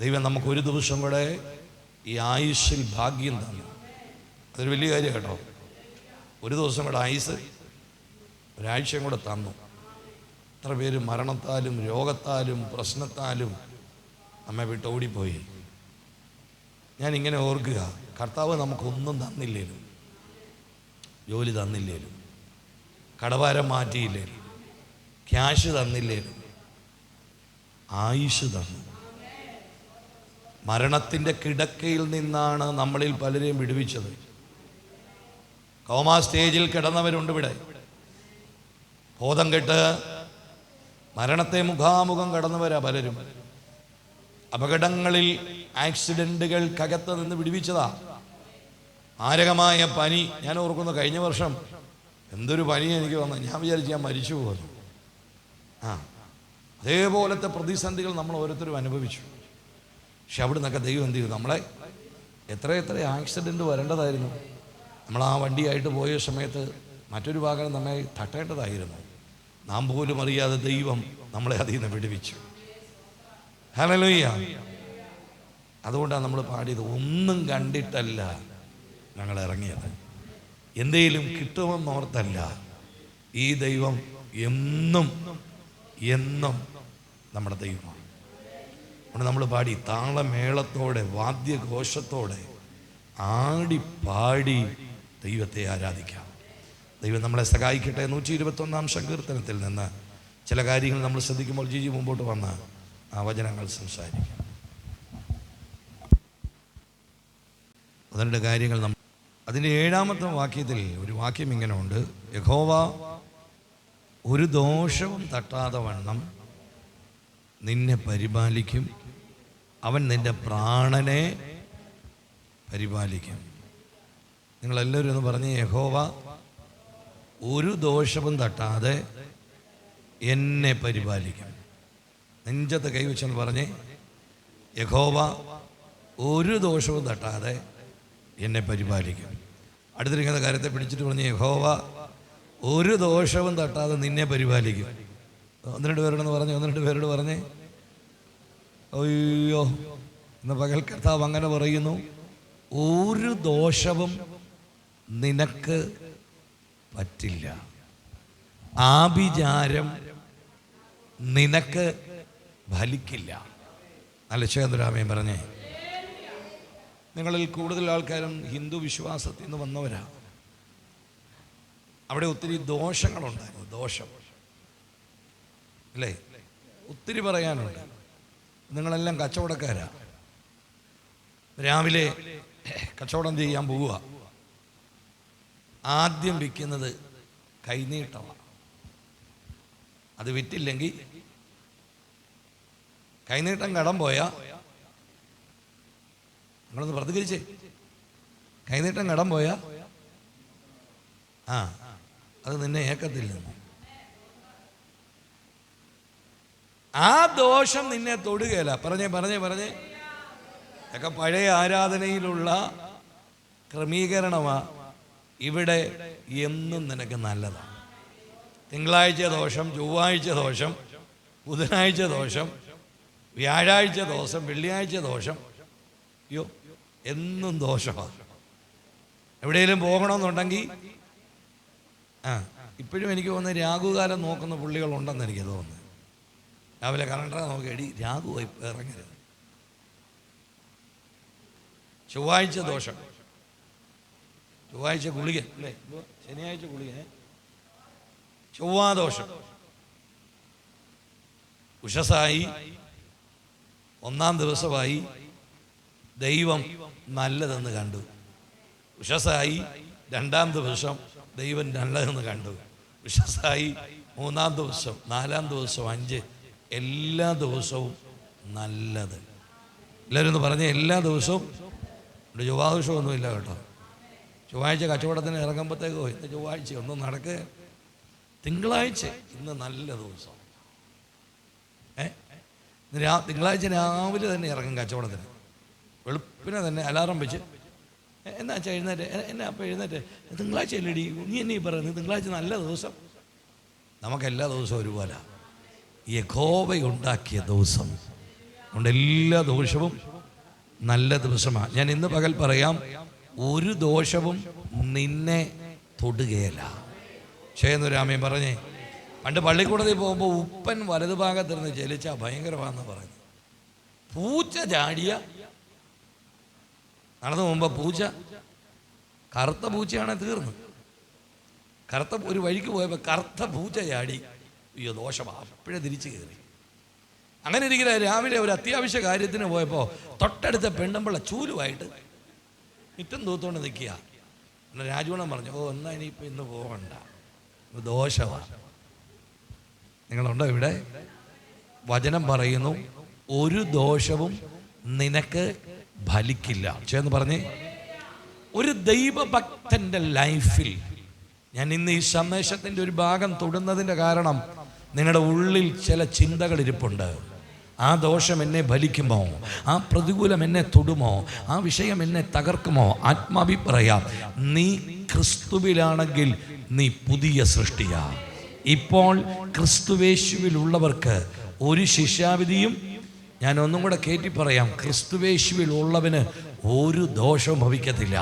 ദൈവം നമുക്ക് ഒരു ദിവസം കൂടെ ഈ ആയുഷിൽ ഭാഗ്യം തന്നു. അതൊരു വലിയ കാര്യം കേട്ടോ. ഒരു ദിവസം കൂടെ ആയുസ് ഒരാഴ്ചയും കൂടെ തന്നു. എത്ര പേര് മരണത്താലും രോഗത്താലും പ്രശ്നത്താലും നമ്മെ വിട്ട് ഓടിപ്പോയി. ഞാൻ ഇങ്ങനെ ഓർക്കുക കർത്താവ് നമുക്കൊന്നും തന്നില്ലേലും ജോലി തന്നില്ലേലും കടവാരം മാറ്റിയില്ലേലും ക്യാഷ് തന്നില്ലേലും ആയുഷ് തന്നു. മരണത്തിന്റെ കിടക്കയിൽ നിന്നാണ് നമ്മളിൽ പലരെയും വിടുവിച്ചത്. കോമാ സ്റ്റേജിൽ കിടന്നവരുണ്ട് ഇവിടെ. ബോധം കെട്ട് മരണത്തെ മുഖാമുഖം കടന്നുവരാ പലരും. അപകടങ്ങളിൽ ആക്സിഡന്റുകൾക്കകത്ത് നിന്ന് വിടുവിച്ചതാ. മാരകമായ പനി. ഞാൻ ഓർക്കുന്നു കഴിഞ്ഞ വർഷം എന്തൊരു പനി എനിക്ക് വന്നു ഞാൻ വിചാരിച്ചു ഞാൻ മരിച്ചു പോകുന്നു. ആ അതേപോലത്തെ പ്രതിസന്ധികൾ നമ്മൾ ഓരോരുത്തരും അനുഭവിച്ചു. പക്ഷെ അവിടെ നിന്നൊക്കെ ദൈവം എന്ത് ചെയ്തു? നമ്മളെ എത്ര എത്ര ആക്സിഡന്റ് വരേണ്ടതായിരുന്നു. നമ്മൾ ആ വണ്ടിയായിട്ട് പോയ സമയത്ത് മറ്റൊരു വാഹനം നമ്മെ തട്ടേണ്ടതായിരുന്നു. നാം പോലും അറിയാതെ ദൈവം നമ്മളെ അതിൽ നിന്ന് വിടുവിച്ചു. ഹലലോയ്യ അതുകൊണ്ടാണ് നമ്മൾ പാടിയത് ഒന്നും കണ്ടിട്ടല്ല ഞങ്ങൾ ഇറങ്ങിയത്. എന്തേലും കിട്ടുമെന്നോർത്തല്ല ഈ ദൈവം എന്നും എന്നും നമ്മുടെ ദൈവമാണ്. അതുകൊണ്ട് നമ്മൾ പാടി താളമേളത്തോടെ വാദ്യഘോഷത്തോടെ ആടി പാടി ദൈവത്തെ ആരാധിക്കാം. ദൈവം നമ്മളെ സഹായിക്കട്ടെ. നൂറ്റി ഇരുപത്തൊന്നാം സങ്കീർത്തനത്തിൽ നിന്ന് ചില കാര്യങ്ങൾ നമ്മൾ ശ്രദ്ധിക്കുമ്പോൾ ജിജി മുമ്പോട്ട് വന്ന് ആ വചനങ്ങൾ സംസാരിക്കാം. അതിന്റെ കാര്യങ്ങൾ നമ്മൾ അതിന്റെ ഏഴാമത്തെ വാക്യത്തിൽ ഒരു വാക്യം ഇങ്ങനെ ഉണ്ട് യഹോവ ഒരു ദോഷവും തട്ടാതെ വണ്ണം നിന്നെ പരിപാലിക്കും. അവൻ നിന്റെ പ്രാണനെ പരിപാലിക്കും. നിങ്ങളെല്ലാവരും ഒന്ന് പറഞ്ഞ് യഹോവ ഒരു ദോഷവും തട്ടാതെ എന്നെ പരിപാലിക്കും. നെഞ്ചത്ത് കൈവച്ചെന്ന് പറഞ്ഞ് യഹോവ ഒരു ദോഷവും തട്ടാതെ എന്നെ പരിപാലിക്കും. അടുത്തിരിക്കുന്ന കാര്യത്തെ പിടിച്ചിട്ട് പറഞ്ഞ് യഹോവ ഒരു ദോഷവും തട്ടാതെ നിന്നെ പരിപാലിക്കും. ഒന്ന് രണ്ട് പേരോടൊന്ന് പറഞ്ഞ് ഒന്ന് രണ്ട് പേരോട് പറഞ്ഞേ അയ്യോ ഇന്ന് പകൽ കർത്താവ് അങ്ങനെ പറയുന്നു ഒരു ദോഷവും നിനക്ക് പറ്റില്ല. ആഭിചാരം നിനക്ക് ഫലിക്കില്ല. ചേന്ദ്രാമയും പറഞ്ഞേ. നിങ്ങളിൽ കൂടുതൽ ആൾക്കാരും ഹിന്ദു വിശ്വാസത്തിൽ നിന്ന് വന്നവരാ. അവിടെ ഒത്തിരി ദോഷങ്ങളുണ്ടായിരുന്നു ദോഷം. അല്ലേ? ഒത്തിരി പറയാനുണ്ട്. നിങ്ങളെല്ലാം കച്ചവടക്കാരാ. രാവിലെ കച്ചവടം ചെയ്യാൻ പോവുക? ആദ്യം വിൽക്കുന്നത് കൈനീട്ടമാണ് അത് വിറ്റില്ലെങ്കിൽ കൈനീട്ടം കടം പോയാ നിങ്ങളൊന്ന് പ്രതികരിച്ചേ. കൈനീട്ടം കടം പോയാ ആ അത് നിന്നെ ഏക്കത്തില്ലെന്ന് ആ ദോഷം നിന്നെ തൊടുകയില്ല. പറഞ്ഞേ പറഞ്ഞേ പറഞ്ഞേ. ഒക്കെ പഴയ ആരാധനയിലുള്ള ക്രമീകരണമാ. ഇവിടെ എന്നും നിനക്ക് നല്ലതാണ്. തിങ്കളാഴ്ച ദോഷം ചൊവ്വാഴ്ച ദോഷം ബുധനാഴ്ച ദോഷം വ്യാഴാഴ്ച ദോഷം വെള്ളിയാഴ്ച ദോഷം. അയ്യോ എന്നും ദോഷമാണ് എവിടെയെങ്കിലും പോകണമെന്നുണ്ടെങ്കിൽ ആ ഇപ്പോഴും എനിക്ക് തോന്നുന്നത് രാഘുകാലം നോക്കുന്ന പുള്ളികളുണ്ടെന്ന് എനിക്ക് തോന്നുന്നത് രാവിലെ കലണ്ടറ നോക്കി എടി രാഹു പോയി ഇറങ്ങരുത്. ചൊവ്വാഴ്ച ദോഷം. ചൊവ്വാഴ്ച ഗുളിക അല്ലേ? ശനിയാഴ്ച ഗുളിക? ചൊവ്വാദോഷം ഉഷസായി ഒന്നാം ദിവസമായി ദൈവം നല്ലതെന്ന് കണ്ടു. ഉഷസായി രണ്ടാം ദിവസം ദൈവം നല്ലതെന്ന് കണ്ടു. ഉഷസായി മൂന്നാം ദിവസം നാലാം ദിവസം അഞ്ച്. എല്ലാ ദിവസവും നല്ലത്. എല്ലാവരും ഒന്ന് പറഞ്ഞ എല്ലാ ദിവസവും. ഇവിടെ ചൊവ്വാദോഷമൊന്നുമില്ല കേട്ടോ. ചൊവ്വാഴ്ച കച്ചവടത്തിന് ഇറങ്ങുമ്പോഴത്തേക്കോ ഇന്ന് ചൊവ്വാഴ്ച ഒന്നും നടക്കുക തിങ്കളാഴ്ച ഇന്ന് നല്ല ദിവസം. ഏ? രാ തിങ്കളാഴ്ച രാവിലെ തന്നെ ഇറങ്ങും കച്ചവടത്തിന്. വെളുപ്പിനെ തന്നെ അലാറം വെച്ച്. "എ, എന്നാ അച്ഛാ എഴുന്നേറ്റ്? എന്നാ അപ്പം എഴുന്നേറ്റ്? തിങ്കളാഴ്ച അല്ലടി നീ എന്നീ പറയുന്നത് തിങ്കളാഴ്ച നല്ല ദിവസം. നമുക്ക് എല്ലാ ദിവസവും ഒരുപോലെ. യഹോവയുണ്ടാക്കിയ ദിവസം. അതുകൊണ്ട് എല്ലാ ദോഷവും നല്ല ദിവസമാണ്. ഞാൻ ഇന്ന് പകൽ പറയാം ഒരു ദോഷവും നിന്നെ തൊടുകയല്ല. ചെയ്യുന്നൊരാമയും പറഞ്ഞേ പണ്ട് പള്ളിക്കൂടത്തിൽ പോകുമ്പോൾ ഉപ്പൻ വലതുഭാഗത്തിരുന്ന് ജലിച്ച ഭയങ്കരമാണെന്ന് പറഞ്ഞു. പൂച്ച ചാടിയ നടന്നു പോകുമ്പോൾ പൂച്ച കറുത്ത പൂച്ചയാണെ തീർന്നു. കറുത്ത ഒരു വഴിക്ക് പോയപ്പോൾ കറുത്ത പൂച്ച ചാടി. അയ്യോ ദോഷമാണ് അപ്പോഴേ തിരിച്ചു കയറി അങ്ങനെ ഇരിക്കുന്ന രാവിലെ ഒരു അത്യാവശ്യ കാര്യത്തിന് പോയപ്പോൾ തൊട്ടടുത്ത പെണ്ണുമ്പിള്ള ചൂലുമായിട്ട് മിറ്റം തൂത്തുകൊണ്ട് നിൽക്കുക. എന്നാൽ രാജുവണം പറഞ്ഞു ഓ എന്നാ ഇനിയിപ്പോൾ ഇന്ന് പോകണ്ട ദോഷമാണ് നിങ്ങളുണ്ടോ ഇവിടെ? വചനം പറയുന്നു ഒരു ദോഷവും നിനക്ക് ഫലിക്കില്ല. ചേന്ന് പറഞ്ഞേ ഒരു ദൈവഭക്തന്റെ ലൈഫിൽ ഞാൻ ഇന്ന് ഈ സന്ദേശത്തിന്റെ ഒരു ഭാഗം തൊടുന്നതിന്റെ കാരണം നിങ്ങളുടെ ഉള്ളിൽ ചില ചിന്തകൾ ഇരിപ്പുണ്ട്. ആ ദോഷം എന്നെ ഭലിക്കുമോ ആ പ്രതികൂലം എന്നെ തൊടുമോ? ആ വിഷയം എന്നെ തകർക്കുമോ? ആത്മാഭിപ്രായം നീ ക്രിസ്തുവിലാണെങ്കിൽ നീ പുതിയ സൃഷ്ടിയാ. ഇപ്പോൾ ക്രിസ്തുവേശുവിലുള്ളവർക്ക് ഒരു ശിക്ഷാവിധിയും ഞാൻ ഒന്നും കൂടെ കയറ്റി പറയാം ക്രിസ്തുവേശുവിൽ ഉള്ളവന് ഒരു ദോഷവും ഭവിക്കത്തില്ല.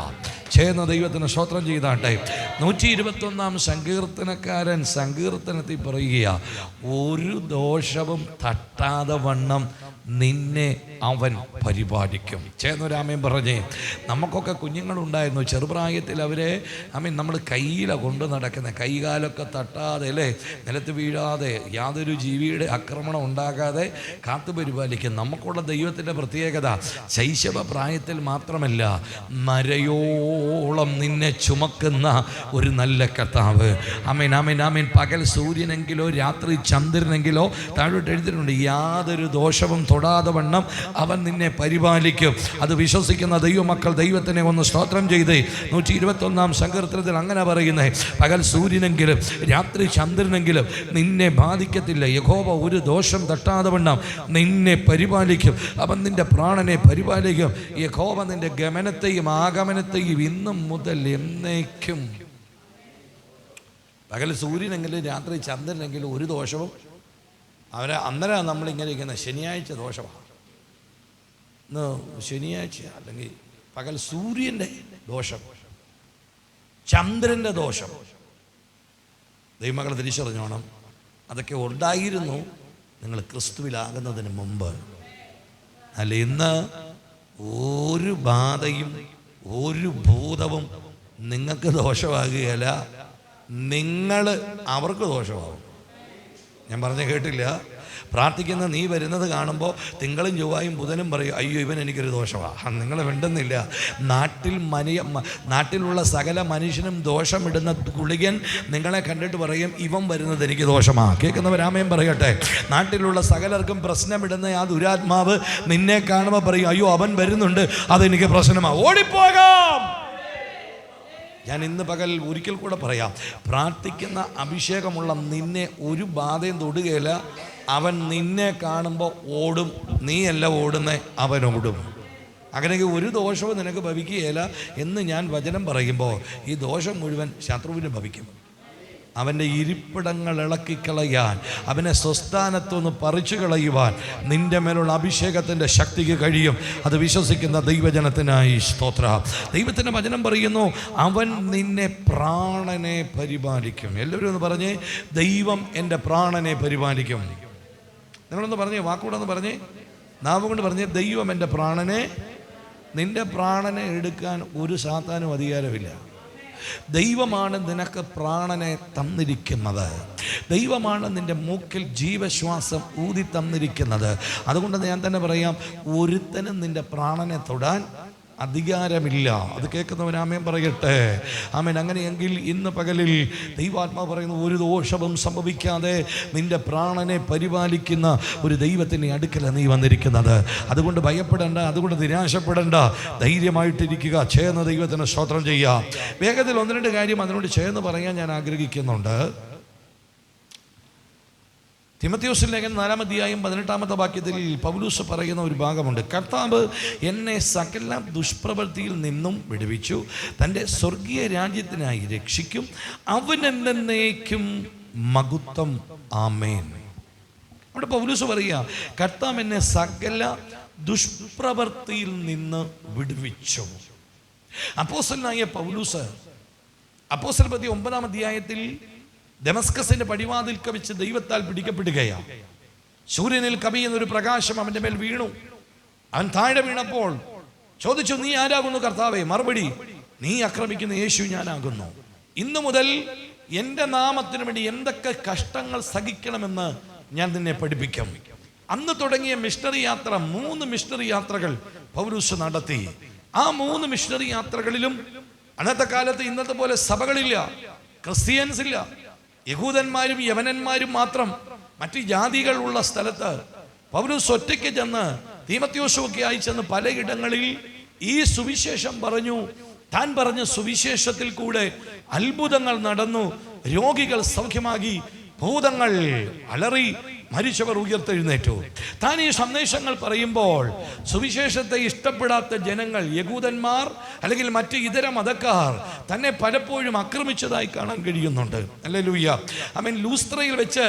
ചെയ്യുന്ന ദൈവത്തിന് സ്തോത്രം ചെയ്താട്ടെ. നൂറ്റി ഇരുപത്തൊന്നാം സങ്കീർത്തനക്കാരൻ സങ്കീർത്തനത്തിൽ പറയുക ഒരു ദോഷവും തട്ടാതെ വണ്ണം നിന്നെ അവൻ പരിപാലിക്കും. ചേന്നൊരാമയും പറഞ്ഞേ. നമുക്കൊക്കെ കുഞ്ഞുങ്ങളുണ്ടായിരുന്നു. ചെറുപ്രായത്തിൽ അവരെ ആമീൻ നമ്മൾ കയ്യില കൊണ്ട് നടക്കുന്ന. കൈകാലൊക്കെ തട്ടാതെ അല്ലേ? നിലത്ത് വീഴാതെ യാതൊരു ജീവിയുടെ ആക്രമണം ഉണ്ടാകാതെ കാത്തു പരിപാലിക്കും. നമുക്കുള്ള ദൈവത്തിന്റെ പ്രത്യേകത ശൈശവ പ്രായത്തിൽ മാത്രമല്ല മരയോളം നിന്നെ ചുമക്കുന്ന ഒരു നല്ല കർത്താവ്. അമീൻ അമീൻ അമീൻ പകൽ സൂര്യനെങ്കിലോ രാത്രി ചന്ദ്രനെങ്കിലോ താഴോട്ട് എഴുതിയിട്ടുണ്ട് യാതൊരു ദോഷവും തൊടാതെ വണ്ണം അവൻ നിന്നെ പരിപാലിക്കും. അത് വിശ്വസിക്കുന്ന ദൈവമക്കൾ ദൈവത്തിനെ ഒന്ന് സ്തോത്രം ചെയ്ത്. നൂറ്റി ഇരുപത്തൊന്നാം സങ്കീർത്തനത്തിൽ അങ്ങനെ പറയുന്നേ പകൽ സൂര്യനെങ്കിലും രാത്രി ചന്ദ്രനെങ്കിലും നിന്നെ ബാധിക്കത്തില്ല. യഹോവ ഒരു ദോഷം തട്ടാതെ വണ്ണം നിന്നെ പരിപാലിക്കും. അവൻ നിന്റെ പ്രാണനെ പരിപാലിക്കും. യഹോവ നിന്റെ ഗമനത്തെയും ആഗമനത്തെയും ഇന്നും മുതൽ എന്നേക്കും. പകൽ സൂര്യനെങ്കിലും രാത്രി ചന്ദ്രനെങ്കിലും ഒരു ദോഷവും അവരെ അന്നേരം നമ്മളിങ്ങനെ ഇരിക്കുന്ന ശനിയാഴ്ച ദോഷമാണ്. ഇന്ന് ശനിയാഴ്ച അല്ലെങ്കിൽ പകൽ സൂര്യന്റെ ദോഷം ചന്ദ്രന്റെ ദോഷം. ദൈവമകൾ തിരിച്ചറിഞ്ഞോണം. അതൊക്കെ ഉണ്ടായിരുന്നു നിങ്ങൾ ക്രിസ്തുവിലാകുന്നതിന് മുമ്പ്. അല്ല ഇന്ന് ഒരു ബാധയും ഒരു ഭൂതവും നിങ്ങൾക്ക് ദോഷമാകുകയല്ല. നിങ്ങൾ അവർക്ക് ദോഷമാകും. ഞാൻ പറഞ്ഞ കേട്ടില്ല. പ്രാർത്ഥിക്കുന്ന നീ വരുന്നത് കാണുമ്പോൾ തിങ്കളും ചൊവ്വായും ബുധനും പറയും അയ്യോ ഇവൻ എനിക്കൊരു ദോഷമാണ് നിങ്ങൾ വേണ്ടുന്നില്ല നാട്ടിൽ മനിയ നാട്ടിലുള്ള സകല മനുഷ്യനും ദോഷമിടുന്ന ഗുളികൻ നിങ്ങളെ കണ്ടിട്ട് പറയും ഇവൻ വരുന്നത് എനിക്ക് ദോഷമാണ് കേൾക്കുന്നവരാമയും പറയട്ടെ. നാട്ടിലുള്ള സകലർക്കും പ്രശ്നമിടുന്ന ആ ദുരാത്മാവ് നിന്നെ കാണുമ്പോൾ പറയും അയ്യോ അവൻ വരുന്നുണ്ട് അതെനിക്ക് പ്രശ്നമാണ് ഓടിപ്പോകാം. ഞാൻ ഇന്ന് പകൽ ഒരിക്കൽ കൂടെ പറയാം പ്രാർത്ഥിക്കുന്ന അഭിഷേകമുള്ള നിന്നെ ഒരു ബാധയും തൊടുകയില്ല അവൻ നിന്നെ കാണുമ്പോൾ ഓടും. നീയല്ല ഓടുന്നേ അവൻ ഓടും. അങ്ങനെയെങ്കിൽ ഒരു ദോഷവും നിനക്ക് ഭവിക്കുകയില്ല എന്ന് ഞാൻ വചനം പറയുമ്പോൾ ഈ ദോഷം മുഴുവൻ ശത്രുവിന് ഭവിക്കും. അവന്റെ ഇരിപ്പിടങ്ങൾ ഇളക്കിക്കളയാൻ അവനെ സ്വസ്ഥാനത്തുനിന്ന് പറിച്ചു കളയുവാൻ നിന്റെ മേലുള്ള അഭിഷേകത്തിന്റെ ശക്തിക്ക് കഴിയും. അത് വിശ്വസിക്കുന്ന ദൈവജനത്തിനായി സ്തോത്ര. ദൈവത്തിന്റെ വചനം പറയുന്നു അവൻ നിന്നെ പ്രാണനെ പരിപാലിക്കും. എല്ലാവരും ഒന്ന് പറഞ്ഞേ ദൈവം എന്റെ പ്രാണനെ പരിപാലിക്കും. നിങ്ങളൊന്ന് പറഞ്ഞേ വാക്കുകൂടൊന്ന് പറഞ്ഞേ. നാമം കൊണ്ട് പറഞ്ഞേ ദൈവം എന്റെ പ്രാണനെ നിന്റെ പ്രാണനെ എടുക്കാൻ ഒരു സാത്താനും അധികാരമില്ല. ദൈവമാണ് നിനക്ക് പ്രാണനെ തന്നിരിക്കുന്നത്. ദൈവമാണ് നിന്റെ മൂക്കിൽ ജീവശ്വാസം ഊതി തന്നിരിക്കുന്നത് അതുകൊണ്ട് ഞാൻ തന്നെ പറയാം ഒരുത്തനും നിന്റെ പ്രാണനെ തൊടാൻ അധികാരമില്ല. അത് കേൾക്കുന്നവൻ ആമേൻ പറയട്ടെ. ആമേൻ. അങ്ങനെയെങ്കിൽ ഇന്ന് പകലിൽ ദൈവാത്മാവ് പറയുന്നു ഒരു ദോഷവും സംഭവിക്കാതെ നിന്റെ പ്രാണനെ പരിപാലിക്കുന്ന ഒരു ദൈവത്തിന്റെ അടുക്കല നീ വന്നിരിക്കുന്നത്. അതുകൊണ്ട് ഭയപ്പെടേണ്ട അതുകൊണ്ട് നിരാശപ്പെടേണ്ട. ധൈര്യമായിട്ടിരിക്കുക. ചേർന്ന് ദൈവത്തിന് സ്തോത്രം ചെയ്യുക വേഗത്തിൽ ഒന്ന് രണ്ട് കാര്യം അതിനോട് ചേർന്ന് പറയാൻ ഞാൻ ആഗ്രഹിക്കുന്നുണ്ട്. തിമത്യോസിൽ ലേഖനം നാലാം അധ്യായം പതിനെട്ടാമത്തെ വാക്യത്തിൽ പൗലൂസ് പറയുന്ന ഒരു ഭാഗമുണ്ട്. കർത്താവ് എന്നെ സകല ദുഷ്പ്രവൃത്തിയിൽ നിന്നും വിടുവിച്ചു. തന്റെ സ്വർഗീയ രാജ്യത്തിനായി രക്ഷിക്കും. അവനെന്നേക്കും മകുത്വം ആമേൻ. അവിടെ പൗലൂസ് പറയുക കർത്താവ് എന്നെ സകല ദുഷ്പ്രവൃത്തിയിൽ നിന്ന് വിടുവിച്ചു. അപ്പോസ്റ്റലനായ പൗലൂസ് അപ്പോസൽപതി പതി ഒമ്പതാം അധ്യായത്തിൽ ഡെമസ്കസിന്റെ പടിവാതിൽ കവിച്ച് ദൈവത്താൽ പിടിക്കപ്പെടുകയാണ്. സൂര്യനിൽ കവിയുന്ന ഒരു പ്രകാശം അവന്റെ മേൽ വീണു. അവൻ താഴെ വീണപ്പോൾ ചോദിച്ചു നീ ആരാകുന്നു കർത്താവെ? മറുപടി നീ ആക്രമിക്കുന്ന യേശു ഞാനാകുന്നു. ഇന്നു മുതൽ എന്റെ നാമത്തിനു വേണ്ടി എന്തൊക്കെ കഷ്ടങ്ങൾ സഹിക്കണമെന്ന് ഞാൻ നിന്നെ പഠിപ്പിക്കാം. അന്ന് തുടങ്ങിയ മിഷണറി യാത്ര മൂന്ന് മിഷണറി യാത്രകൾ പൗരൂസ് നടത്തി. ആ മൂന്ന് മിഷണറി യാത്രകളിലും അന്നത്തെ കാലത്ത് ഇന്നത്തെ പോലെ സഭകളില്ല ക്രിസ്ത്യൻസ് ഇല്ല യഹൂദന്മാരും യവനന്മാരും മാത്രം മറ്റ് ജാതികൾ ഉള്ള സ്ഥലത്ത് പൗരൂസ് ഒറ്റയ്ക്ക് ചെന്ന് തീമത്യോശമൊക്കെ ആയി ചെന്ന് പലയിടങ്ങളിൽ ഈ സുവിശേഷം പറഞ്ഞു. താൻ പറഞ്ഞ സുവിശേഷത്തിൽ കൂടെ അത്ഭുതങ്ങൾ നടന്നു. രോഗികൾ സൗഖ്യമാകി. ഭൂതങ്ങൾ അലറി. മരിച്ചവർ ഉയർത്തെഴുന്നേറ്റു. താൻ ഈ സന്ദേശങ്ങൾ പറയുമ്പോൾ സുവിശേഷത്തെ ഇഷ്ടപ്പെടാത്ത ജനങ്ങൾ യകൂദന്മാർ അല്ലെങ്കിൽ മറ്റ് ഇതര മതക്കാർ തന്നെ പലപ്പോഴും ആക്രമിച്ചതായി കാണാൻ കഴിയുന്നുണ്ട്. അല്ലേ ലൂയ്യ അവൻ ലൂസ്ത്രയിൽ വെച്ച്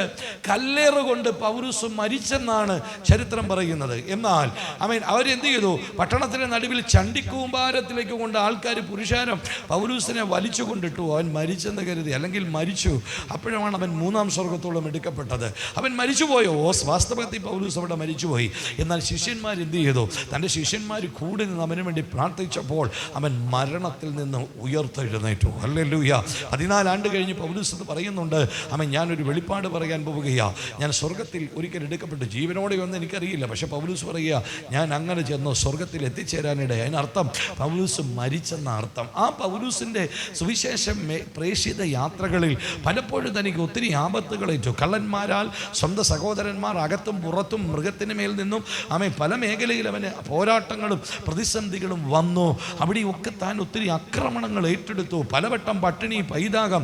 കല്ലേറ് കൊണ്ട് പൗരൂസ് മരിച്ചെന്നാണ് ചരിത്രം പറയുന്നത്. എന്നാൽ അവൻ അവരെന്ത് ചെയ്തു? പട്ടണത്തിന്റെ നടുവിൽ ചണ്ടിക്കൂമ്പാരത്തിലേക്ക് കൊണ്ട് ആൾക്കാർ പുരുഷാരം പൗരൂസിനെ വലിച്ചു കൊണ്ടിട്ടു അവൻ മരിച്ചെന്ന് കരുതി. അല്ലെങ്കിൽ മരിച്ചു. അപ്പോഴാണ് അവൻ മൂന്നാം സ്വർഗത്തോളം എടുക്കപ്പെട്ടത്. അവൻ മരിച്ചുപോയോ ഓസ് വാസ്തവത്തിൽ പൗലൂസ് അവിടെ മരിച്ചുപോയി. എന്നാൽ ശിഷ്യന്മാർ എന്ത് ചെയ്തു? തന്റെ ശിഷ്യന്മാർ കൂടി നിന്ന് അവന് വേണ്ടി പ്രാർത്ഥിച്ചപ്പോൾ അവൻ മരണത്തിൽ നിന്ന് ഉയർത്തെഴുന്നേറ്റു. അല്ലെല്ലൂയ പതിനാലാണ്ട് കഴിഞ്ഞ് പൗലൂസ് പറയുന്നുണ്ട്. അവൻ ഞാനൊരു വെളിപ്പാട് പറയാൻ പോവുകയാ. ഞാൻ സ്വർഗത്തിൽ ഒരിക്കൽ എടുക്കപ്പെട്ടു ജീവനോടെ ഒന്നും എനിക്കറിയില്ല. പക്ഷേ പൗലൂസ് പറയുക ഞാൻ അങ്ങനെ ചെന്ന് സ്വർഗത്തിൽ എത്തിച്ചേരാനിടെ അതിനർത്ഥം പൗലൂസ് മരിച്ചെന്ന അർത്ഥം. ആ പൗലൂസിന്റെ സുവിശേഷം പ്രേക്ഷിത യാത്രകളിൽ പലപ്പോഴും തനിക്ക് ഒത്തിരി ആപത്തുകളേറ്റു കള്ളന്മാരാൽ സ്വന്തം സഹോദരന്മാർ അകത്തും പുറത്തും മൃഗത്തിന് മേൽ നിന്നും അവൻ പല മേഖലയിൽ അവന് പോരാട്ടങ്ങളും പ്രതിസന്ധികളും വന്നു. അവിടെയൊക്കെ താൻ ഒത്തിരി ആക്രമണങ്ങൾ ഏറ്റെടുത്തു. പലവട്ടം പട്ടിണി പൈതാകം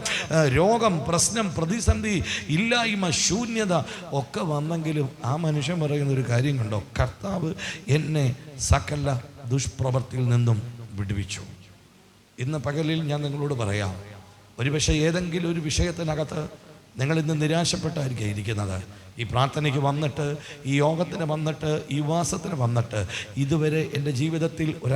രോഗം പ്രശ്നം പ്രതിസന്ധി ഇല്ലായ്മ ശൂന്യത ഒക്കെ വന്നെങ്കിലും ആ മനുഷ്യൻ പറയുന്ന ഒരു കാര്യം കണ്ടോ കർത്താവ് എന്നെ സകല ദുഷ്പ്രവർത്തിയിൽ നിന്നും വിടുവിച്ചു. ഇന്ന് പകലിൽ ഞാൻ നിങ്ങളോട് പറയാം. ഒരുപക്ഷെ ഏതെങ്കിലും ഒരു വിഷയത്തിനകത്ത് നിങ്ങൾ ഇന്ന് നിരാശപ്പെട്ടായിരിക്കും ഇരിക്കുന്നത്. ഈ പ്രാർത്ഥനയ്ക്ക് വന്നിട്ട് ഈ യോഗത്തിന് വന്നിട്ട് ഈ വാസത്തിന് വന്നിട്ട് ഇതുവരെ എന്റെ ജീവിതത്തിൽ ഒരു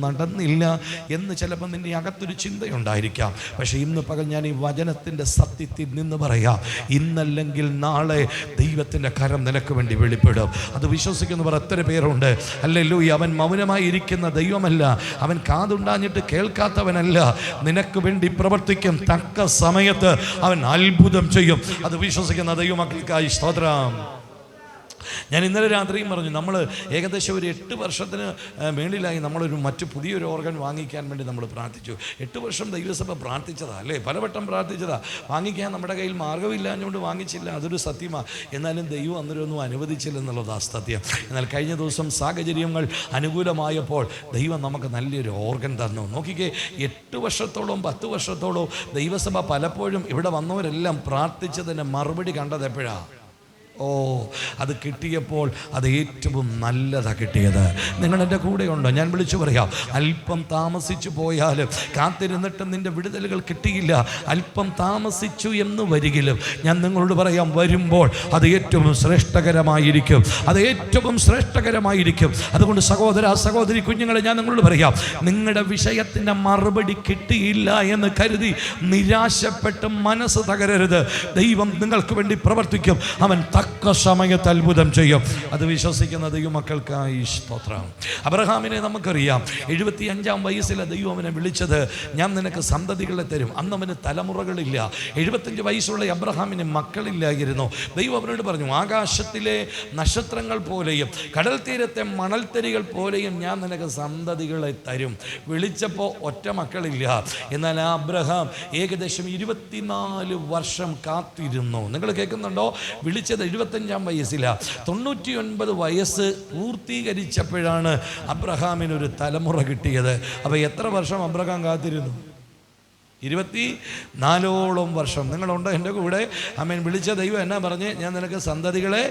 നടന്നില്ല എന്ന് ചിലപ്പോൾ നിന്റെ അകത്തൊരു ചിന്തയുണ്ടായിരിക്കാം. പക്ഷേ ഇന്ന് പകൽ ഞാൻ ഈ വചനത്തിന്റെ സത്യത്തിൽ നിന്ന് പറയാം ഇന്നല്ലെങ്കിൽ നാളെ ദൈവത്തിന്റെ കരം നിനക്ക് വേണ്ടി വെളിപ്പെടും. അത് വിശ്വസിക്കുന്നവർ എത്ര പേരുണ്ട്? അല്ലല്ലോ അവൻ മൗനമായി ഇരിക്കുന്ന ദൈവമല്ല. അവൻ കാതുണ്ടാഞ്ഞിട്ട് കേൾക്കാത്തവനല്ല. നിനക്ക് വേണ്ടി പ്രവർത്തിക്കും തക്ക സമയത്ത് അവൻ അത്ഭുതം ചെയ്യും. അത് വിശ്വസിക്കുന്ന ദൈവമക്കൾക്കായി സ്തോത്രം ഞാൻ ഇന്നലെ രാത്രിയും പറഞ്ഞു നമ്മൾ ഏകദേശം ഒരു എട്ട് വർഷത്തിന് മേളിലായി നമ്മളൊരു മറ്റു പുതിയൊരു ഓർഗൻ വാങ്ങിക്കാൻ വേണ്ടി നമ്മൾ പ്രാർത്ഥിച്ചു. എട്ട് വർഷം ദൈവസഭ പ്രാർത്ഥിച്ചതാ അല്ലേ? പലവട്ടം പ്രാർത്ഥിച്ചതാ. വാങ്ങിക്കാൻ നമ്മുടെ കയ്യിൽ മാർഗമില്ലാഞ്ഞുകൊണ്ട് വാങ്ങിച്ചില്ല അതൊരു സത്യമാണ് എന്നാലും ദൈവം അന്നേരമൊന്നും അനുവദിച്ചില്ല എന്നുള്ളതാ സത്യം. എന്നാൽ കഴിഞ്ഞ ദിവസം സാഹചര്യങ്ങൾ അനുകൂലമായപ്പോൾ ദൈവം നമുക്ക് നല്ലൊരു ഓർഗൻ തന്നു. നോക്കിക്കേ എട്ട് വർഷത്തോളം പത്ത് വർഷത്തോളം ദൈവസഭ പലപ്പോഴും ഇവിടെ വന്നവരെല്ലാം പ്രാർത്ഥിച്ചതിന് മറുപടി കണ്ടത് എപ്പോഴാണ് ഓ അത് കിട്ടിയപ്പോൾ അത് ഏറ്റവും നല്ലതാണ് കിട്ടിയത്. നിങ്ങൾ എന്റെ കൂടെയുണ്ടോ? ഞാൻ വിളിച്ചു പറയാം. അല്പം താമസിച്ചു പോയാലും കാത്തിരുന്നിട്ടും നിന്റെ വിടുതലുകൾ കിട്ടിയില്ല. അല്പം താമസിച്ചു എന്ന് വരികിലും ഞാൻ നിങ്ങളോട് പറയാം വരുമ്പോൾ അത് ഏറ്റവും ശ്രേഷ്ഠകരമായിരിക്കും. അത് ഏറ്റവും ശ്രേഷ്ഠകരമായിരിക്കും. അതുകൊണ്ട് സഹോദര സഹോദരി കുഞ്ഞുങ്ങളെ ഞാൻ നിങ്ങളോട് പറയാം നിങ്ങളുടെ വിഷയത്തിന്റെ മറുപടി കിട്ടിയില്ല എന്ന് കരുതി നിരാശപ്പെട്ട് മനസ്സ് തകരരുത്. ദൈവം നിങ്ങൾക്ക് വേണ്ടി പ്രവർത്തിക്കും. അവൻ തക്ക സമയത്ത് അത്ഭുതം ചെയ്യും. അത് വിശ്വസിക്കുന്ന ദൈവമക്കൾക്കായി സ്തോത്രം. അബ്രഹാമിനെ നമുക്കറിയാം. എഴുപത്തി അഞ്ചാം വയസ്സിലെ ദൈവം അവനെ വിളിച്ചത് ഞാൻ നിനക്ക് സന്തതികളെ തരും. അന്ന് അവന് തലമുറകളില്ല. എഴുപത്തഞ്ച് വയസ്സുള്ള അബ്രഹാമിന് മക്കളില്ലായിരുന്നു. ദൈവം അവനോട് പറഞ്ഞു ആകാശത്തിലെ നക്ഷത്രങ്ങൾ പോലെയും കടൽ തീരത്തെ മണൽത്തരികൾ പോലെയും ഞാൻ നിനക്ക് സന്തതികളെ തരും. വിളിച്ചപ്പോൾ ഒറ്റ മക്കളില്ല. എന്നാൽ അബ്രഹാം ഏകദേശം ഇരുപത്തിനാല് വർഷം കാത്തിരുന്നു. നിങ്ങൾ കേൾക്കുന്നുണ്ടോ? വിളിച്ചത് എഴുപത്തഞ്ചാം വയസ്സിലാണ് തൊണ്ണൂറ്റി ഒൻപത് വയസ്സ് പൂർത്തീകരിച്ചപ്പോഴാണ് അബ്രഹാമിന് ഒരു തലമുറ കിട്ടിയത്. അപ്പോൾ എത്ര വർഷം അബ്രഹാം കാത്തിരുന്നു? ഇരുപത്തി നാലോളം വർഷം. നിങ്ങളുണ്ട് എന്റെ കൂടെ? അമ്മൻ വിളിച്ച ദൈവം എന്നാ പറഞ്ഞ് ഞാൻ നിനക്ക് സന്തതികളെ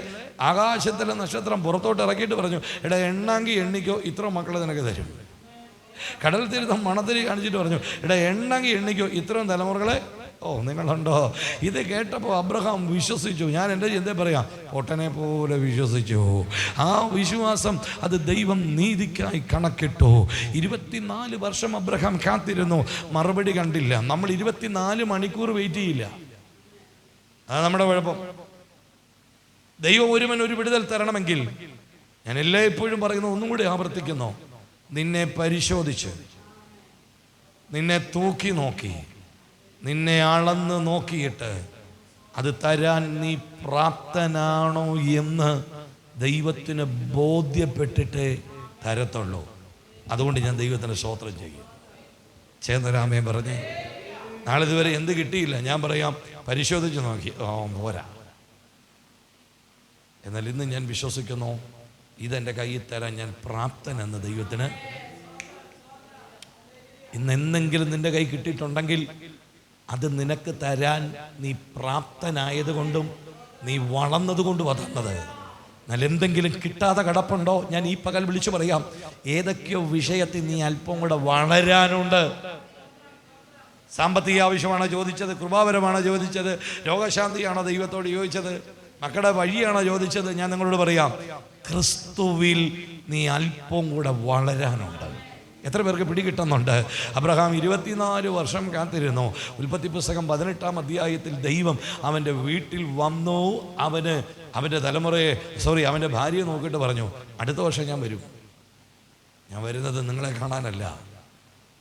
ആകാശത്തിലെ നക്ഷത്രം പുറത്തോട്ട് ഇറക്കിയിട്ട് പറഞ്ഞു എടാ എണ്ണാങ്കി എണ്ണിക്കോ ഇത്ര മക്കളെ നിനക്ക് തരും. കടൽ തീരത്തും മണത്തിരി കാണിച്ചിട്ട് പറഞ്ഞു എടാ എണ്ണാങ്കി എണ്ണിക്കോ ഇത്രയും തലമുറകളെ ഓ നിങ്ങളുണ്ടോ? ഇത് കേട്ടപ്പോൾ അബ്രഹാം വിശ്വസിച്ചു. ഞാൻ എന്റെ ചിന്ത പറയാം പൊട്ടനെ പോലെ വിശ്വസിച്ചു. ആ വിശ്വാസം അത് ദൈവം നീതിക്കായി കണക്കിട്ടു. ഇരുപത്തിനാല് വർഷം അബ്രഹാം കാത്തിരുന്നു. മറുപടി കണ്ടില്ല. നമ്മൾ ഇരുപത്തിനാല് മണിക്കൂർ വെയിറ്റ് ചെയ്യില്ല. അതാണ് നമ്മുടെ കുഴപ്പം. ദൈവം ഒരുവൻ ഒരു വിടുതൽ തരണമെങ്കിൽ ഞാൻ എല്ലായ്പ്പോഴും പറയുന്നു ഒന്നും കൂടി ആവർത്തിക്കുന്നു. നിന്നെ പരിശോധിച്ച് നിന്നെ തൂക്കി നോക്കി. നിന്നെ അളന്ന് നോക്കിയിട്ട് അത് തരാൻ നീ പ്രാപ്തനാണോ എന്ന് ദൈവത്തിന് ബോധ്യപ്പെട്ടിട്ടേ തരത്തുള്ളൂ. അതുകൊണ്ട് ഞാൻ ദൈവത്തിന് സ്തോത്രം ചെയ്യും. ചേന്നരാമയെ പറഞ്ഞേ നാളെ ഇതുവരെ എന്ത് കിട്ടിയില്ല? ഞാൻ പറയാം പരിശോധിച്ച് നോക്കി. ഓ പോരാ. എന്നാൽ ഇന്ന് ഞാൻ വിശ്വസിക്കുന്നു ഇതെന്റെ കയ്യിൽ തരാൻ ഞാൻ പ്രാപ്തനെന്ന് ദൈവത്തിന്. ഇന്ന് എന്തെങ്കിലും നിന്റെ കൈ കിട്ടിയിട്ടുണ്ടെങ്കിൽ അത് നിനക്ക് തരാൻ നീ പ്രാപ്തനായതുകൊണ്ടും നീ വളർന്നതുകൊണ്ടും അതന്നത് എന്നാൽ എന്തെങ്കിലും കിട്ടാതെ കടപ്പുണ്ടോ? ഞാൻ ഈ പകൽ വിളിച്ചു പറയാം. ഏതൊക്കെയോ വിഷയത്തിൽ നീ അല്പം കൂടെ വളരാനുണ്ട്. സാമ്പത്തിക ആവശ്യമാണോ ചോദിച്ചത്? കൃപാപരമാണോ ചോദിച്ചത്? രോഗശാന്തിയാണോ ദൈവത്തോട് ചോദിച്ചത്? മക്കളുടെ വഴിയാണോ ചോദിച്ചത്? ഞാൻ നിങ്ങളോട് പറയാം. ക്രിസ്തുവിൽ നീ അല്പം കൂടെ വളരാനുണ്ട്. എത്ര പേർക്ക് പിടികിട്ടുന്നുണ്ട്? അബ്രഹാം ഇരുപത്തിനാല് വർഷം കാത്തിരുന്നു. ഉൽപ്പത്തി പുസ്തകം പതിനെട്ടാം അധ്യായത്തിൽ ദൈവം അവന്റെ വീട്ടിൽ വന്നു. അവന് അവന്റെ തലമുറയെ സോറി അവന്റെ ഭാര്യയെ നോക്കിയിട്ട് പറഞ്ഞു അടുത്ത വർഷം ഞാൻ വരും. ഞാൻ വരുന്നത് നിങ്ങളെ കാണാനല്ല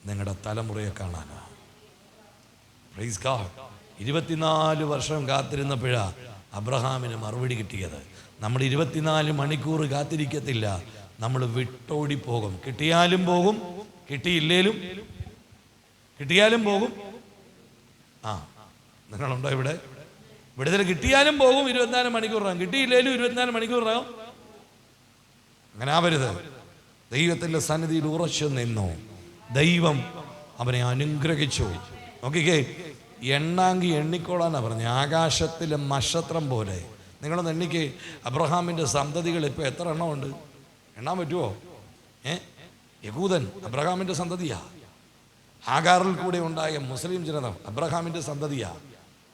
നിങ്ങളുടെ തലമുറയെ കാണാനാ. പ്രൈസ് കാ ഇരുപത്തിനാല് വർഷം കാത്തിരുന്നപ്പോഴാണ് അബ്രഹാമിന് മറുപടി കിട്ടിയത്. നമ്മൾ ഇരുപത്തിനാല് മണിക്കൂർ കാത്തിരിക്കത്തില്ല. നമ്മൾ വിട്ടോടി പോകും. കിട്ടിയാലും പോകും കിട്ടിയില്ലേലും കിട്ടിയാലും പോകും. ആ നിങ്ങളുണ്ടോ ഇവിടെ? വിടുതൽ കിട്ടിയാലും പോകും ഇരുപത്തിനാല് മണിക്കൂറാകും. കിട്ടിയില്ലേലും ഇരുപത്തിനാല് മണിക്കൂറാകും. അങ്ങനെ ആവരുത്. ദൈവത്തിന്റെ സന്നിധിയിൽ ഉറച്ചു നിന്നു. ദൈവം അവനെ അനുഗ്രഹിച്ചു. നോക്കിക്കേ എണ്ണാങ്കി എണ്ണിക്കോളാന്നാ പറഞ്ഞു. ആകാശത്തിലെ നക്ഷത്രം പോലെ. നിങ്ങളൊന്ന് എണ്ണിക്കേ. അബ്രഹാമിന്റെ സന്തതികൾ ഇപ്പോൾ എത്ര എണ്ണമുണ്ട്? എണ്ണാൻ പറ്റുമോ ഏ? യകൂദൻ അബ്രഹാമിന്റെ സന്തതിയാ. ആകാറിൽ കൂടെ ഉണ്ടായ മുസ്ലിം ജനത അബ്രഹാമിന്റെ സന്തതിയാ.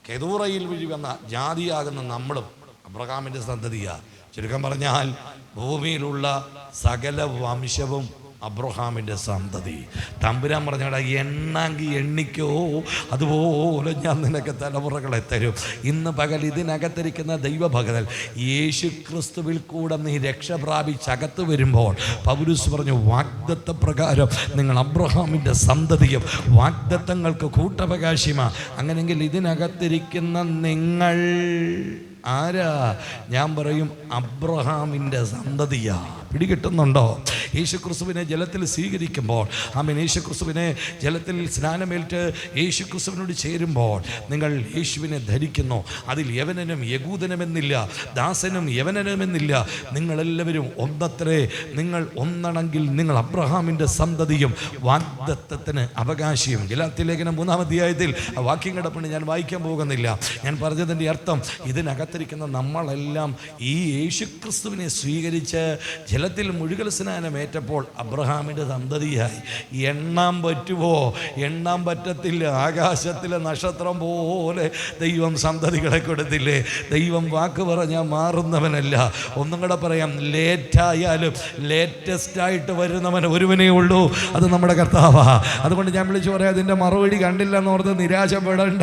കെതൂറയിൽ വഴി വന്ന ജാതിയാകുന്ന നമ്മളും അബ്രഹാമിന്റെ സന്തതിയാ. ചുരുക്കം പറഞ്ഞാൽ ഭൂമിയിലുള്ള സകല വംശവും അബ്രഹാമിന്റെ സന്തതി. തമ്പുരാൻ പറഞ്ഞാടാ എണ്ണാങ്കി എണ്ണിക്കോ അതുപോലെ ഞാൻ നിനക്ക് തലമുറകളെ തരും. ഇന്ന് പകൽ ഇതിനകത്തിരിക്കുന്ന ദൈവഭഗതൻ യേശു ക്രിസ്തുവിൽ കൂടെ നീ രക്ഷ പ്രാപിച്ചകത്ത് വരുമ്പോൾ പൗരുസ് പറഞ്ഞു വാഗ്ദത്ത പ്രകാരം നിങ്ങൾ അബ്രഹാമിന്റെ സന്തതിയും വാഗ്ദത്തങ്ങൾക്ക് കൂട്ടവകാശിയുമാണ് അങ്ങനെങ്കിൽ ഇതിനകത്തിരിക്കുന്ന നിങ്ങൾ ആരാ? ഞാൻ പറയും അബ്രഹാമിന്റെ സന്തതിയാ. പിടികിട്ടുന്നുണ്ടോ? യേശുക്രിസ്തുവിനെ ജലത്തിൽ സ്വീകരിക്കുമ്പോൾ ആമീൻ. യേശുക്രിസ്തുവിനെ ജലത്തിൽ സ്നാനമേറ്റ് യേശുക്രിസ്തുവിനോട് ചേരുമ്പോൾ നിങ്ങൾ യേശുവിനെ ധരിക്കുന്നു. അതിൽ യവനനും യകൂദനമെന്നില്ല ദാസനും യവനനുമെന്നില്ല. നിങ്ങളെല്ലാവരും ഒന്നത്രേ നിങ്ങൾ ഒന്നണെങ്കിൽ നിങ്ങൾ അബ്രഹാമിന്റെ സന്തതിയും വാഗ്ദത്തത്തിന് അവകാശിയും. ഗലാത്തി ലേഖനം മൂന്നാം അധ്യായത്തിൽ ആ വാക്യം കിടപ്പുണ്ട് ഞാൻ വായിക്കാൻ പോകുന്നില്ല. ഞാൻ പറഞ്ഞതിന്റെ അർത്ഥം ഇതിനകത്തിരിക്കുന്ന നമ്മളെല്ലാം ഈ യേശുക്രിസ്തുവിനെ സ്വീകരിച്ച് ജലത്തിൽ മുഴുകൽ സ്നാനമേറ്റപ്പോൾ അബ്രഹാമിന്റെ സന്തതിയായി. എണ്ണാൻ പറ്റുമോ എണ്ണാൻ പറ്റത്തില്ല. ആകാശത്തിലെ നക്ഷത്രം പോലെ ദൈവം സന്തതികളെ കൊടുത്തില്ലേ? ദൈവം വാക്ക് പറഞ്ഞാൽ മാറുന്നവനല്ല. ഒന്നും കൂടെ പറയാം. ലേറ്റായാലും ലേറ്റസ്റ്റായിട്ട് വരുന്നവൻ ഒരുവനേ ഉള്ളൂ. അത് നമ്മുടെ കർത്താവാ. അതുകൊണ്ട് ഞാൻ വിളിച്ചു പറയാം അതിന്റെ മറുപടി കണ്ടില്ല എന്ന് ഓർത്ത് നിരാശപ്പെടണ്ട.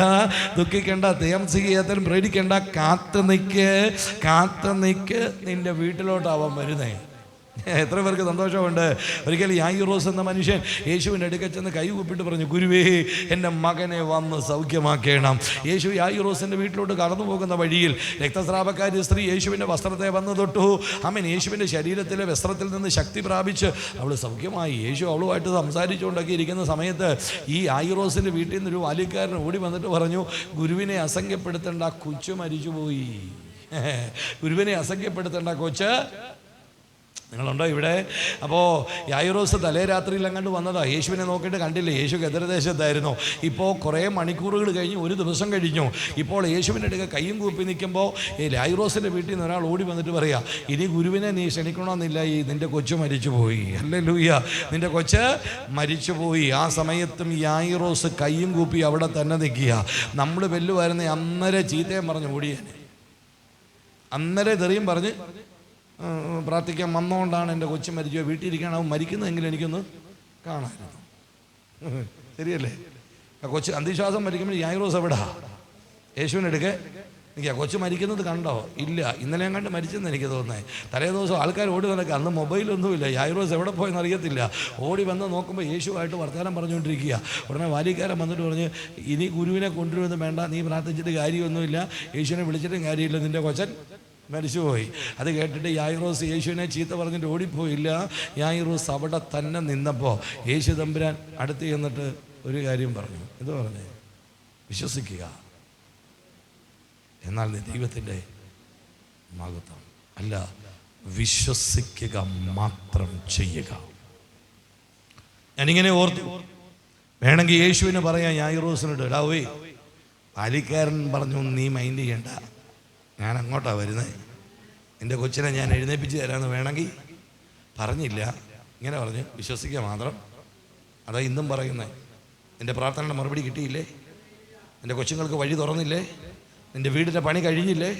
ദുഃഖിക്കേണ്ട. തേംസികയത്തിനും പേടിക്കേണ്ട. കാത്ത് നിൽക്ക് കാത്ത് നിൽക്ക് നിന്റെ വീട്ടിലോട്ടാവാൻ വരുന്നേ. എത്ര പേർക്ക് സന്തോഷമുണ്ട്? ഒരിക്കൽ യായിറോസ് എന്ന മനുഷ്യൻ യേശുവിന്റെ അടുക്കൽ ചെന്ന് കൈ കൂപ്പിട്ട് പറഞ്ഞു ഗുരുവേ എന്റെ മകനെ വന്ന് സൗഖ്യമാക്കണം. യേശു യായിറോസിന്റെ വീട്ടിലോട്ട് കടന്നു പോകുന്ന വഴിയിൽ രക്തസ്രാവക്കാരി സ്ത്രീ യേശുവിന്റെ വസ്ത്രത്തെ വന്ന് തൊട്ടു. അമ്മൻ യേശുവിന്റെ ശരീരത്തിലെ വസ്ത്രത്തിൽ നിന്ന് ശക്തി പ്രാപിച്ച് അവൾ സൗഖ്യമായി. യേശു അവളുമായിട്ട് സംസാരിച്ചുകൊണ്ടൊക്കെ ഇരിക്കുന്ന സമയത്ത് ഈ ആയിറോസിന്റെ വീട്ടിൽ നിന്ന് ഒരു ബാല്യക്കാരൻ ഓടി വന്നിട്ട് പറഞ്ഞു ഗുരുവിനെ അസംഖ്യപ്പെടുത്തേണ്ട കൊച്ചു മരിച്ചുപോയി. ഗുരുവിനെ അസംഖ്യപ്പെടുത്തേണ്ട കൊച്ച് നിങ്ങളുണ്ടോ ഇവിടെ? അപ്പോൾ യായുറോസ് തലേ രാത്രിയിൽ അങ്ങോട്ട് വന്നതാ. യേശുവിനെ നോക്കിയിട്ട് കണ്ടില്ല? യേശു ഗദരദേശത്തായിരുന്നു ഇപ്പോൾ കുറേ മണിക്കൂറുകൾ കഴിഞ്ഞ് ഒരു ദിവസം കഴിഞ്ഞു. ഇപ്പോൾ യേശുവിന്റെ അടുക്ക കയ്യും കൂപ്പി നിൽക്കുമ്പോൾ ഈ ലായുറോസിന്റെ വീട്ടിൽ നിന്ന് ഒരാൾ ഓടി വന്നിട്ട് പറയാ ഇനി ഗുരുവിനെ നീ ക്ഷണിക്കണമെന്നില്ല. ഈ നിന്റെ കൊച്ചു മരിച്ചു പോയി. അല്ലേ ലൂയ്യ നിന്റെ കൊച്ച് മരിച്ചുപോയി ആ സമയത്തും യായിറോസ് കയ്യും കൂപ്പി അവിടെ തന്നെ നിൽക്കുക. നമ്മൾ വെല്ലുമായിരുന്ന അന്നേരം ചീത്തയും പറഞ്ഞ് ഓടിയേനെ. അന്നേരം തെറിയും പറഞ്ഞ് പ്രാർത്ഥിക്കാൻ വന്നുകൊണ്ടാണ് എന്റെ കൊച്ചു മരിച്ചോ വീട്ടിലിരിക്കുകയാണ്. അവൻ മരിക്കുന്നതെങ്കിലും എനിക്കൊന്ന് കാണാമായിരുന്നു. ശരിയല്ലേ? ആ കൊച്ചു അന്ധവിശ്വാസം മരിക്കുമ്പോൾ യായിറോസ് എവിടാ? യേശുവിനെടുക്കെ. എനിക്ക് ആ കൊച്ചു മരിക്കുന്നത് കണ്ടോ? ഇല്ല. ഇന്നലെ ഞാൻ കണ്ട് മരിച്ചെന്ന് എനിക്ക് തോന്നുന്നത് തലേ ദിവസം ആൾക്കാർ ഓടി നടക്കുക. അന്ന് മൊബൈലൊന്നുമില്ല. യായിറോസ് എവിടെ പോയെന്ന് അറിയത്തില്ല. ഓടി വന്ന് നോക്കുമ്പോൾ യേശുവായിട്ട് വർത്തമാനം പറഞ്ഞുകൊണ്ടിരിക്കുക. ഉടനെ വാലിക്കാരൻ വന്നിട്ട് പറഞ്ഞ് ഇനി ഗുരുവിനെ കൊണ്ടുവരുമെന്ന് വേണ്ട. നീ പ്രാർത്ഥിച്ചിട്ട് കാര്യമൊന്നുമില്ല. യേശുവിനെ വിളിച്ചിട്ടും കാര്യമില്ല. നിന്റെ കൊച്ചൻ മരിച്ചുപോയി. അത് കേട്ടിട്ട് യായിറോസ് യേശുവിനെ ചീത്ത പറഞ്ഞിട്ട് ഓടിപ്പോയില്ല. യായിറോസ് അവിടെ തന്നെ നിന്നപ്പോൾ യേശു തമ്പുരാൻ അടുത്ത് ചെന്നിട്ട് ഒരു കാര്യം പറഞ്ഞു. എന്ത് പറഞ്ഞു? വിശ്വസിക്കുക. എന്നാൽ നീ ദൈവത്തിന്റെ മഹത്വം. അല്ല വിശ്വസിക്കുക മാത്രം ചെയ്യുക. ഞാനിങ്ങനെ ഓർത്തു. വേണമെങ്കിൽ യേശുവിന് പറയാം യായിറോസിനോട് ഡാവേ പാലിക്കാരൻ പറഞ്ഞു നീ മൈൻഡ് ചെയ്യണ്ട. ഞാൻ അങ്ങോട്ടാണ് വരുന്നത് എന്റെ കൊച്ചിനെ ഞാൻ എഴുന്നേൽപ്പിച്ച് തരാമെന്ന് വേണമെങ്കിൽ പറഞ്ഞില്ല. ഇങ്ങനെ പറഞ്ഞു. വിശ്വസിക്കുക മാത്രം. അതാ ഇന്നും പറയുന്നത് എന്റെ പ്രാർത്ഥനയുടെ മറുപടി കിട്ടിയില്ലേ? എന്റെ കൊച്ചുങ്ങൾക്ക് വഴി തുറന്നില്ലേ? നിന്റെ വീടിന്റെ പണി കഴിഞ്ഞില്ലേ?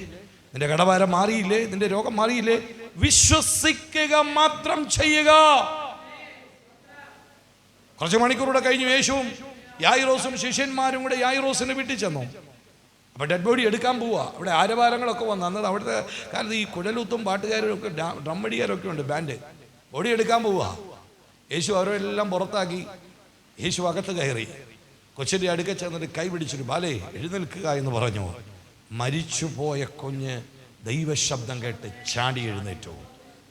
നിന്റെ കടഭാരം മാറിയില്ലേ? നിന്റെ രോഗം മാറിയില്ലേ? വിശ്വസിക്കുക മാത്രം ചെയ്യുക. കുറച്ച് മണിക്കൂറൂടെ കഴിഞ്ഞു യേശുവും യായിറോസും ശിഷ്യന്മാരും കൂടെ യായിറോസിനെ വീട്ടിൽ ചെന്നു. അപ്പോൾ ഡെഡ് ബോഡി എടുക്കാൻ പോവുക അവിടെ ആരവാരങ്ങളൊക്കെ വന്നു. അന്നത് അവിടുത്തെ കാരണം ഈ കുഴലൂത്തും പാട്ടുകാരും ഒക്കെ ഡ്രം അടിക്കാരൊക്കെ ഉണ്ട് ബാൻഡ് ബോഡി എടുക്കാൻ പോവുക യേശു അവരെല്ലാം പുറത്താക്കി. യേശു അകത്ത് കയറി. കൊച്ചിന്റെ അടുക്ക ചെന്നിട്ട് കൈ പിടിച്ചിട്ട് ബാലേ എഴുന്നേൽക്കുക എന്ന് പറഞ്ഞു. മരിച്ചുപോയ കുഞ്ഞ് ദൈവശബ്ദം കേട്ട് ചാടി എഴുന്നേറ്റു.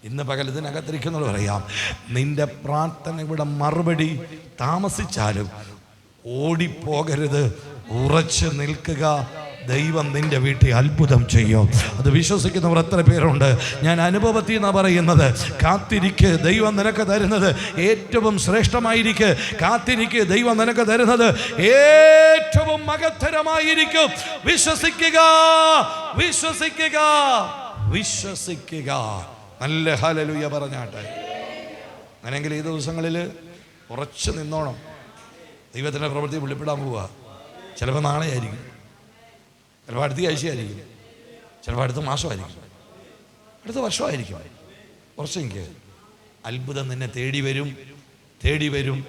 ഇന്ന് പകൽ ഇതിനകത്തിരിക്കുന്നത് പറയാം. നിന്റെ പ്രാർത്ഥന ഇവിടെ മറുപടി താമസിച്ചാലും ഓടിപ്പോകരുത്. ഉറച്ചു നിൽക്കുക. ദൈവം നിന്റെ വീട്ടിൽ അത്ഭുതം ചെയ്യും. അത് വിശ്വസിക്കുന്നവർ എത്ര പേരുണ്ട്? ഞാൻ അനുഭവത്തിൽ നിന്നാണ് പറയുന്നത് കാത്തിരിക്ക് ദൈവം നിനക്ക് തരുന്നത് ഏറ്റവും ശ്രേഷ്ഠമായിരിക്ക്. കാത്തിരിക്ക് ദൈവം നിനക്ക് തരുന്നത് ഏറ്റവും മകത്തരമായിരിക്കും വിശ്വസിക്കുക വിശ്വസിക്കുക വിശ്വസിക്കുക. നല്ല ഹലലുയ പറഞ്ഞാട്ടെ. അങ്ങനെങ്കിൽ ഈ ദിവസങ്ങളിൽ ഉറച്ചു നിന്നോണം. ദൈവത്തിന്റെ പ്രവൃത്തി വെളിപ്പെടാൻ പോവുക ചിലപ്പോൾ നാളെ ആയിരിക്കും ചിലപ്പോൾ അടുത്ത ആഴ്ചയായിരിക്കും. ചിലപ്പോൾ അടുത്ത മാസമായിരിക്കും. അടുത്ത വർഷമായിരിക്കും. കുറച്ചെങ്കിൽ അത്ഭുതം നിന്നെ തേടി വരും. തേടി വരും.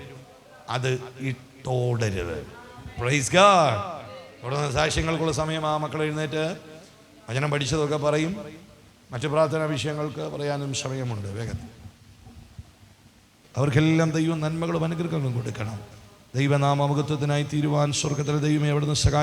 അത് ഇട്ടോടരുത്. പ്രൈസ് ഗാഡ് തുടർന്ന് സാക്ഷ്യങ്ങൾക്കുള്ള സമയം ആ മക്കൾ എഴുന്നേറ്റ്. വചനം പഠിച്ചതൊക്കെ പറയും. മറ്റു പ്രാർത്ഥനാ വിഷയങ്ങൾക്ക് പറയാനും സമയമുണ്ട്. വേഗത്തിൽ അവർക്കെല്ലാം ദൈവം നന്മകളും അനുഗ്രഹങ്ങളും കൊടുക്കണം. ദൈവനാമമുഖത്വത്തിനായി തീരുവാൻ സ്വർഗത്തിലെ ദൈവമേ നിന്ന് സഹായി